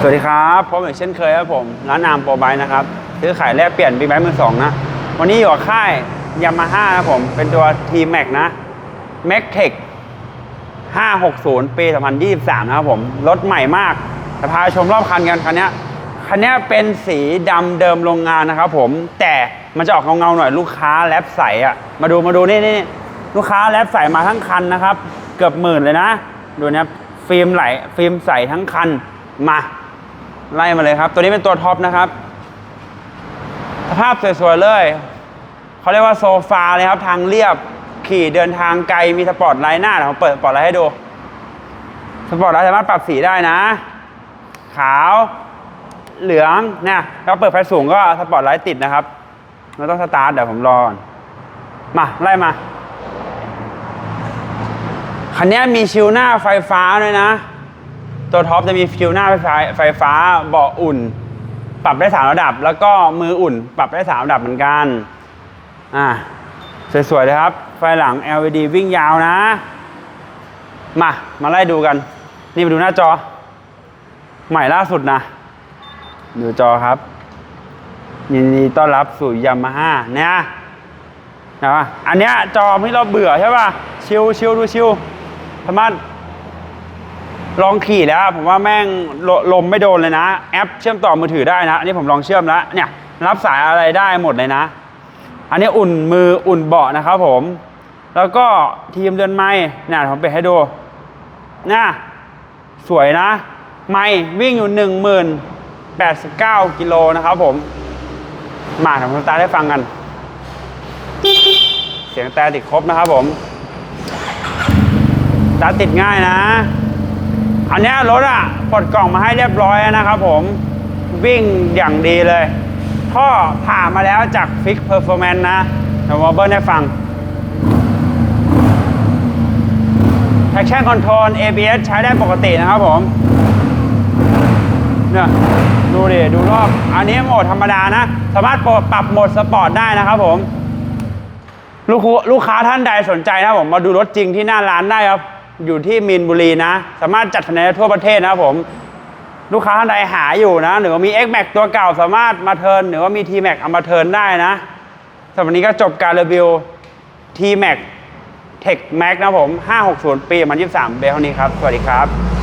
สวัสดีครับพบอย่างเช่นเคยครับผมร้านนามโปรไบนะครับซื้อขายแลกเปลี่ยนบิ๊กไบค์มือสองนะ วันนี้อยู่กับค่ายยามาฮ่าครับผม เป็นตัว T Max นะ m a c t e c 560 ปี 2023 นะครับผม รถใหม่มากจะพาชมรอบคันกันคันนี้คันนี้เป็นสีดำเดิมโรงงานนะครับผม แต่มันจะออกเงาๆหน่อยลูกค้าแรปใสอะมาดูมาดูนี่นี่ลูกค้าแรปใสมาทั้งคันนะครับ เกือบหมื่นเลยนะ ดูนี้ยฟิล์มไหลฟิล์มใสทั้งคันมา ไล่มาเลยครับ ตัวนี้เป็นตัวท็อปนะครับ สภาพสวยๆเลย เขาเรียกว่าโซฟาเลยครับทางเรียบขี่เดินทางไกลมีสปอร์ตไลท์หน้าเดี๋ยวผมเปิดสปอร์ตไลท์ให้ดู สปอร์ตไลท์สามารถปรับสีได้นะ ขาวเหลืองเนี่ยเราเปิดไฟสูงก็สปอร์ตไลท์ติดนะครับเราต้องสตาร์ทเดี๋ยวผมรอก่อนมา ไล่มาคันนี้มีชิวหน้าไฟฟ้าด้วยนะ ตัวท็อปจะมีฟิวหน้าไฟฟ้าไฟฟ้าเบาะอุ่น ปรับได้สามระดับ แล้วก็มืออุ่น ปรับได้สามระดับเหมือนกัน อ่าสวยๆเลยครับ ไฟหลัง LED วิ่งยาวนะ มา มาไล่ดูกัน นี่มาดูหน้าจอ ใหม่ล่าสุดนะ ดูจอครับ ยินดีต้อนรับสู่ยามาฮ่าเนี่ยนะอันเนี้ยจอที่เราเบื่อใช่ป่ะ ชิวชิวดูชิวสามารถ ลองขี่แล้วผมว่าแม่งลลมไม่โดนเลยนะ แอปเชื่อมต่อมือถือได้นะอันนี้ผมลองเชื่อมแล้วเนี่ยรับสายอะไรได้หมดเลยนะ อันนี้อุ่นมืออุ่นเบาะนะครับผม แล้วก็ทีมเดือนไม้เนี่ยผมเปิดให้ดูน่ะสวยนะ ไม่วิ่งอยู่หนึ่งหมื่นแปดสิบเก้ากิโลนะครับผม มาทำผมสตาร์ทให้ฟังกัน เสียงแต่ติดครบนะครับผมสตาร์ทติดง่ายนะ อันนี้รถอะปลดกล่องมาให้เรียบร้อยนะครับผมวิ่งอย่างดีเลยท่อผ่ามาแล้วจาก Fix Performance นนะเดี๋ยวมาเบิ้ลให้ฟัง Traction Control ABS ใช้ได้ปกตินะครับผมเนี่ยดูดิ ดูรอบ อันนี้โหมดธรรมดานะ สามารถปรับโหมดสปอร์ตได้นะครับผม ลูกค้าลูกค้าท่านใดสนใจนะผม มาดูรถจริงที่หน้าร้านได้ครับ อยู่ที่มีนบุรีนะ สามารถจัดแนนได้ทั่วประเทศนะครับผมลูกค้าท่านใดหาอยู่นะ หรือว่ามี X Max ตัวเก่าสามารถมาเทิร์นหรือว่ามี T Max เอามาเทิร์นได้นะสำหรับวันนี้ก็จบการรีวิว T Max Tech Max นะผม 560 ปีมัน23เบลเท่านี้ครับ สวัสดีครับ